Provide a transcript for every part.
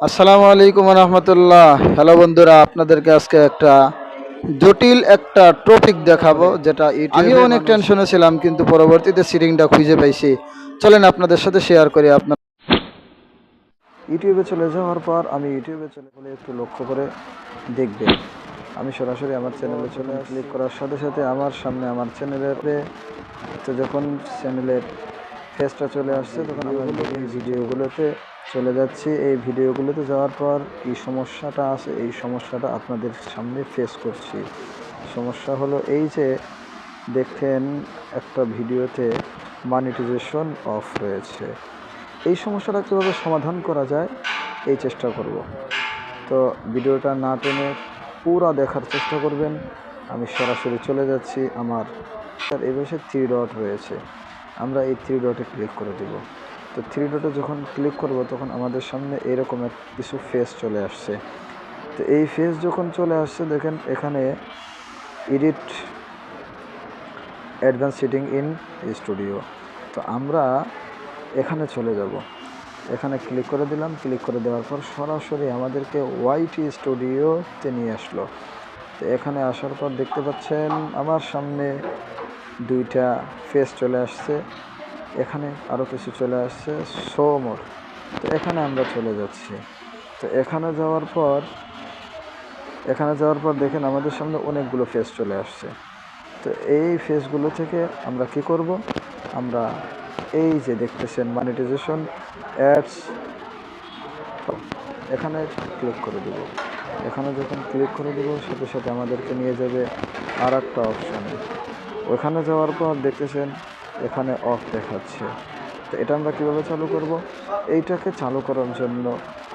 আসসালামু আলাইকুম রহমতুল্লাহ হ্যালো বন্ধুরা আপনাদেরকে আজকে একটা জটিল একটা টপিক দেখাবো যেটা আমিও অনেক টেনশনে ছিলাম কিন্তু পরবর্তীতে সিরিংটা খুঁজে পাইছি। চলেন আপনাদের সাথে শেয়ার করি আপনার ইউটিউবে চলে যাওয়ার পর আমি ইউটিউবে চলে গেলে একটু লক্ষ্য করে দেখবেন আমি সরাসরি আমার চ্যানেলে চলে ক্লিক করার সাথে সাথে আমার সামনে আমার চ্যানেলের তো যখন চ্যানেলের ফেসটা চলে আসছে, তখন আমরা এই ভিডিওগুলোতে চলে যাচ্ছি। এই ভিডিওগুলোতে যাওয়ার পর কি সমস্যাটা আছে, এই সমস্যাটা আপনাদের সামনে ফেস করছি। সমস্যা হলো এই যে, দেখেন একটা ভিডিওতে মনিটাইজেশন অফ রয়েছে। এই সমস্যাটা কীভাবে সমাধান করা যায়, এই চেষ্টা করব। তো ভিডিওটা না টেনে পুরো দেখার চেষ্টা করবেন। আমি সরাসরি চলে যাচ্ছি, আমার এই পাশে থ্রি ডট রয়েছে। আমরা এই থ্রি ডটে ক্লিক করে দিব। তো থ্রি ডটে যখন ক্লিক করব, তখন আমাদের সামনে এরকম এক কিছু ফেস চলে আসছে। তো এই ফেস যখন চলে আসছে, দেখেন এখানে edit advance setting in studio তো আমরা এখানে চলে যাব। এখানে ক্লিক করে দিলাম। ক্লিক করে দেওয়ার পর সরাসরি আমাদেরকে ওয়াইটি স্টুডিওতে নিয়ে আসলো। তো এখানে আসার পর দেখতে পাচ্ছেন, আমার সামনে দুইটা ফেস চলে আসছে, এখানে আরও কিছু চলে আসছে শো তো এখানে আমরা চলে যাচ্ছি। তো এখানে যাওয়ার পর, এখানে যাওয়ার পর দেখেন আমাদের সামনে অনেকগুলো ফেস চলে আসছে। তো এই ফেসগুলো থেকে আমরা কি করব? আমরা এই যে দেখতেছেন মানিটাইজেশন অ্যাডস এখানে ক্লিক করে দেব। এখানে যখন ক্লিক করে দেব, সাথে সাথে আমাদেরকে নিয়ে যাবে আর একটা অপশানে ওখানে যাওয়ার পর দেখতেছেন এখানে অফ দেখাচ্ছে। তো এটা আমরা কীভাবে চালু করব? এইটাকে চালু করার জন্য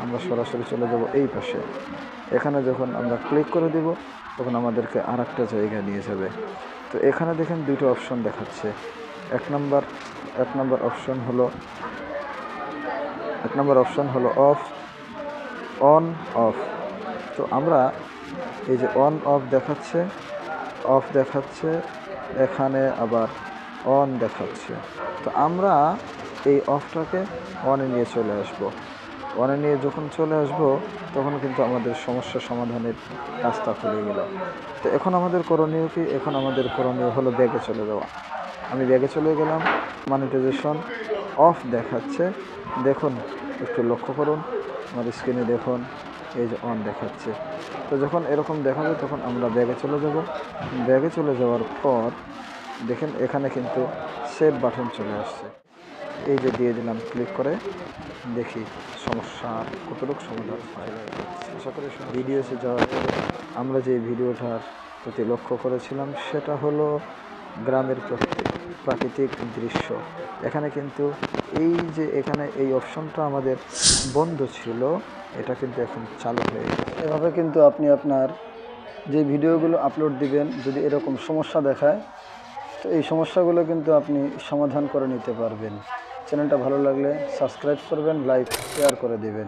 আমরা সরাসরি চলে যাব এই পাশে। এখানে যখন আমরা ক্লিক করে দিব, তখন আমাদেরকে আর একটা জায়গায় নিয়ে যাবে। তো এখানে দেখেন দুটো অপশন দেখাচ্ছে। এক নম্বর এক নম্বর অপশন হলো, এক নম্বর অপশন হলো অফ, অন, অফ। তো আমরা এই যে অন, অফ দেখাচ্ছে অফ দেখাচ্ছে এখানে আবার অন দেখাচ্ছে। তো আমরা এই অফটাকে অনে নিয়ে চলে আসব। অনে নিয়ে যখন চলে আসব, তখন কিন্তু আমাদের সমস্যা সমাধানের রাস্তা খুলে গেল। তো এখন আমাদের করণীয় কি? এখন আমাদের করণীয় হলো ব্যাগে চলে যাওয়া। আমি ব্যাগে চলে গেলাম মানিটাইজেশন অফ দেখাচ্ছে। দেখুন, একটু লক্ষ্য করুন। আমার স্ক্রিনে দেখুন। এই যে অন দেখাচ্ছে। তো যখন এরকম দেখাবে তখন আমরা ব্যাগে চলে যাব। ব্যাগে চলে যাওয়ার পর দেখেন এখানে কিন্তু সেভ বাটন চলে আসছে। এই যে দিয়ে দিলাম ক্লিক করে দেখি সমস্যার কতটুকু সমাধান হয়। আশা করি ভিডিওতে যাওয়ার পরে আমরা যে ভিডিওটার প্রতি লক্ষ্য করেছিলাম, সেটা হলো গ্রামের প্রকৃতি প্রাকৃতিক দৃশ্য। এখানে কিন্তু এই যে, এখানে এই অপশনটা আমাদের বন্ধ ছিল। এটা কিন্তু এখন চালু হয়ে গেছে। এভাবে কিন্তু আপনি আপনার যে ভিডিওগুলো আপলোড দিবেন, যদি এরকম সমস্যা দেখায়, তো এই সমস্যাগুলো কিন্তু আপনি সমাধান করে নিতে পারবেন। চ্যানেলটা ভালো লাগলে সাবস্ক্রাইব করবেন লাইক শেয়ার করে দিবেন।